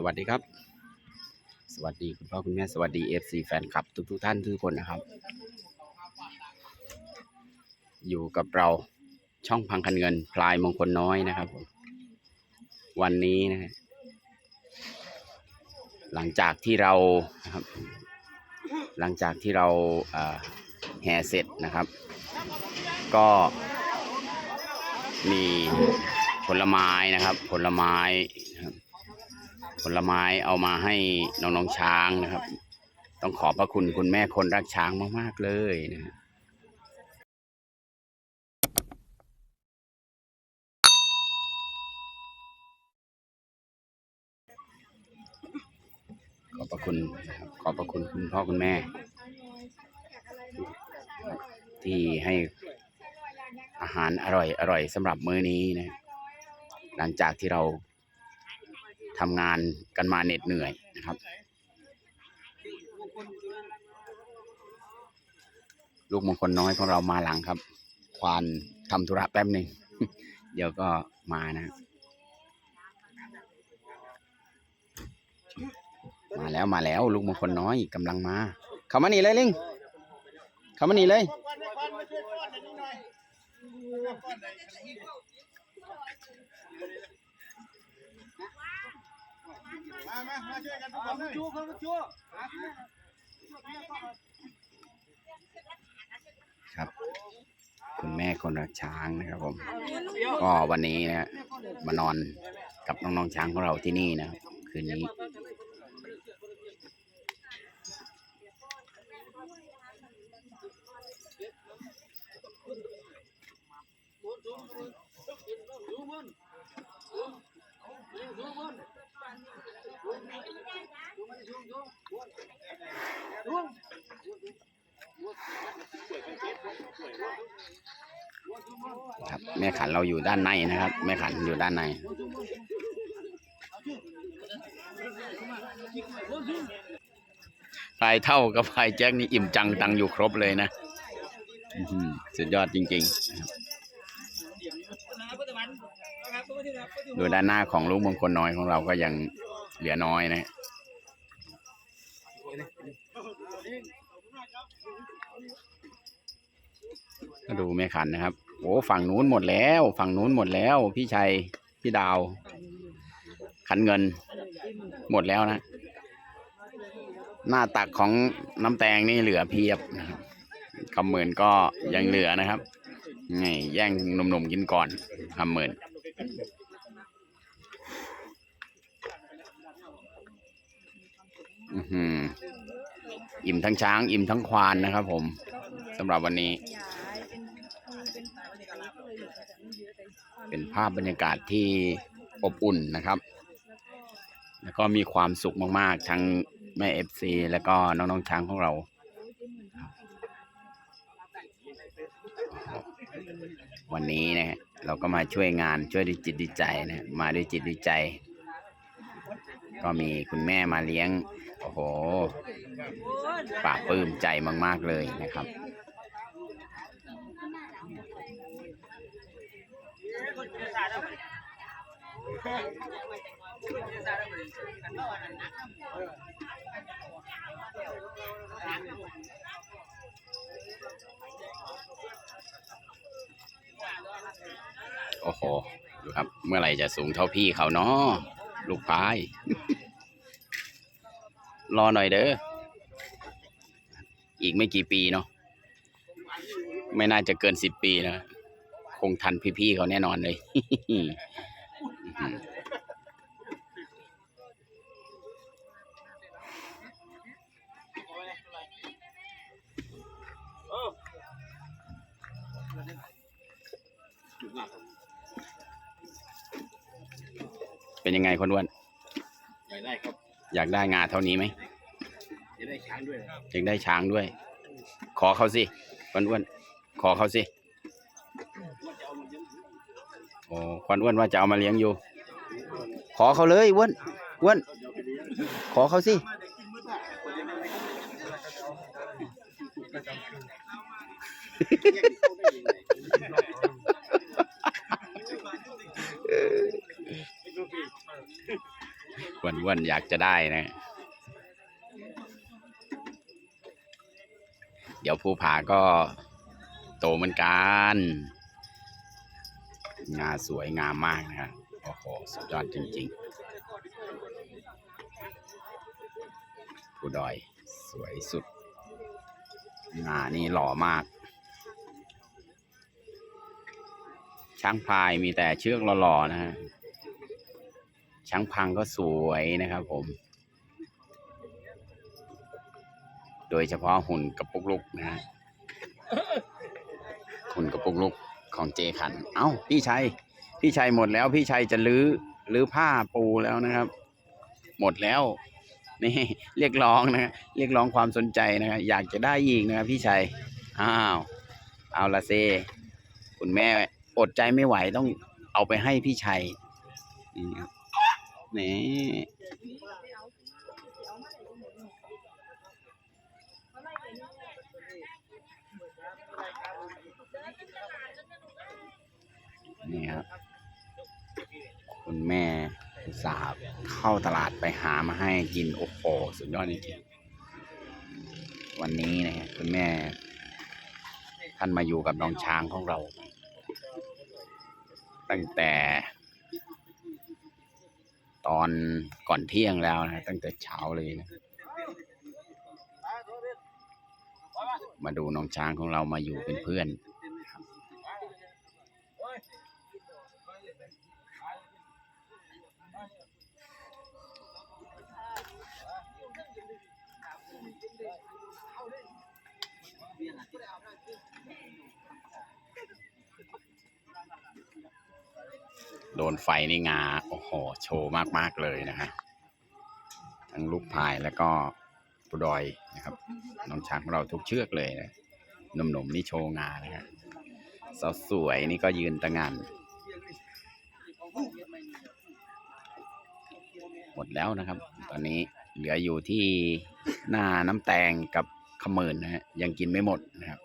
สวัสดีครับ สวัสดีคุณพ่อคุณแม่สวัสดีเอฟซีแฟนคลับ ทุกทุกท่านทุกคนนะครับ อยู่กับเราช่องพังคันเงิน พลายมงคลน้อยนะครับผมวันนี้นะฮะหลังจากที่เรานะครับ หลังจากที่เราแห่เสร็จนะครับ ก็มีผลไม้นะครับ ผลไม้ ลไม้เอามาให้น้องๆช้างนะครับ ต้องขอบพระคุณคุณแม่คนรักช้างมากๆเลยนะฮะขอบพระคุณนะครับขอบพระคุณคุณพ่อคุณแม่ ที่ให้อาหารอร่อยอร่อยสำหรับมื้อนี้นะ หลังจากที่เรา ทำงานกันมาเหน็ดเหนื่อยนะครับ ลูกมงคลน้อยของเรามาหลังครับ ควานทำธุระแป๊บหนึ่งเดี๋ยวก็มานะ มาแล้วมาแล้วลูกมงคลน้อยกำลังมา เข้ามานี่เลยลิงเข้ามานี่เลย มามามาช่วยกันทุกคนเลยชูคนชูครับ คุณแม่คนรักช้างนะครับผม ก็วันนี้นะฮะมานอนกับน้องๆช้างของเราที่นี่นะครับคืนนี้ ครับแม่ขันเราอยู่ด้านในนะครับ แม่ขันอยู่ด้านในพลายเท่ากับพลายแจ็คนี่อิ่มจังตังอยู่ครบเลยนะอื้อหือสุดยอดจริงๆนะครับดูด้านหน้าของลูกมงคลน้อยของเราก็ยังเหลือน้อยนะก็ดูแม่ขันนะครับ โอ้ฝั่งนู้นหมดแล้ว ฝั่งนู้นหมดแล้ว พี่ชัย พี่ดาว ขันเงิน หมดแล้วนะ หน้าตักของน้ำแตงนี่เหลือเพียบนะครับคำหมื่นก็ยังเหลือนะครับนี่แย่งหนุ่มๆกินก่อนคำหมื่นอื้อหืออิ่มทั้งช้าง อิ่มทั้งควานนะครับผมสำหรับวันนี้ เป็นภาพบรรยากาศที่อบอุ่นนะครับ แล้วก็มีความสุขมากๆ ทั้งแม่เอฟซีแล้วก็น้องๆช้างของเรา วันนี้นะฮะเราก็มาช่วยงานช่วยด้วยจิตด้วยใจนะมาด้วยจิตด้วยใจ ก็มีคุณแม่มาเลี้ยง โอ้โหปลาปลื้มใจมาก ๆ เลยนะครับ โอ้โห ดูครับ เมื่อไหร่จะสูงเท่าพี่เขาเนาะลูกพาย รอหน่อยเด้อ อีกไม่กี่ปีเนาะ ไม่น่าจะเกินสิบปีนะ คงทันพี่ๆเขาแน่นอนเลย เป็นยังไงคนอ้วน อยากได้ครับ อยากได้งาเท่านี้ไหมอยากได้ช้างด้วยอยากได้ช้างด้วย ขอเขาสิควันอ้วน ขอเขาสิ โอ้ควันอ้วนว่าจะเอามาเลี้ยงอยู่ ขอเขาเลยอ้วนอ้วนขอเขาสิเวันวันๆอยากจะได้นะ เดี๋ยวภูผาก็โตเหมือนกัน งาสวยงามมากนะครับโอ้โหสุดยอดจริงๆผู้ดอยสวยสุด งานี่หล่อมาก ช้างพายมีแต่เชือกหล่อๆนะฮะช้างพังก็สวยนะครับผม โดยเฉพาะหุ่นกระปุกลุกนะฮะหุ่นกระปุกลุก ของเจขัน เอ้า พี่ชัย พี่ชัยหมดแล้ว พี่ชัยจะลื้อลื้อผ้าปูแล้วนะครับ หมดแล้ว นี่เรียกร้องนะฮะเรียกร้องความสนใจนะครับอยากจะได้อีกนะครับพี่ชัย อ้าว เอาละเซ คุณแม่อดใจไม่ไหวต้องเอาไปให้พี่ชัย นี่ครับนี่ นี่ครับ คุณแม่สาห์เข้าตลาดไปหามาให้กินโอ้โหสุดยอดจริงๆวันนี้นะฮะคุณแม่ ท่านมาอยู่กับน้องช้างของเรา ตั้งแต่ตอนก่อนเที่ยงแล้วนะตั้งแต่เช้าเลยนะมาดูน้องช้างของเรามาอยู่เป็นเพื่อน โดนไฟนี่งา โอ้โห โชว์มากๆเลยนะฮะ ทั้งลูกพายแล้วก็ปูดอยนะครับ น้องช้างของเราทุกเชือกเลยนะหนุ่มๆนี่โชว์งานะฮะสาวสวยนี่ก็ยืนตะงานหมดแล้วนะครับ ตอนนี้เหลืออยู่ที่หน้าน้ำแตงกับ ขมืนนะฮะยังกินไม่หมดนะครับ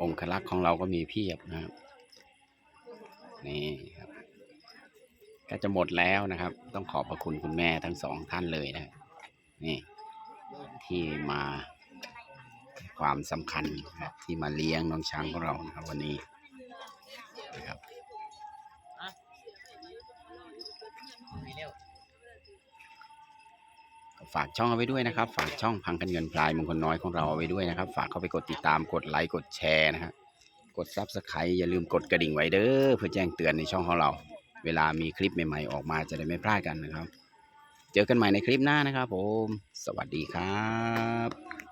องคลักษ์ของเราก็มีเพียบนะครับ นี่ครับ ก็จะหมดแล้วนะครับ ต้องขอบพระคุณคุณแม่ทั้งสองท่านเลยนะนี่ที่มาความสำคัญที่มาเลี้ยงน้องช้างของเรานะครับวันนี้นะครับ ฝากช่องเอาไว้ด้วยนะครับ ฝากช่องพังกันเงินพลายมงคลน้อยของเราเอาไว้ด้วยนะครับ ฝากเข้าไปกดติดตามกดไลค์กดแชร์นะครับกดซับสไครต์อย่าลืมกดกระดิ่งไว้เด้อเพื่อแจ้งเตือนในช่องของเรา เวลามีคลิปใหม่ๆออกมาจะได้ไม่พลาดกันนะครับ เจอกันใหม่ในคลิปหน้านะครับผม สวัสดีครับ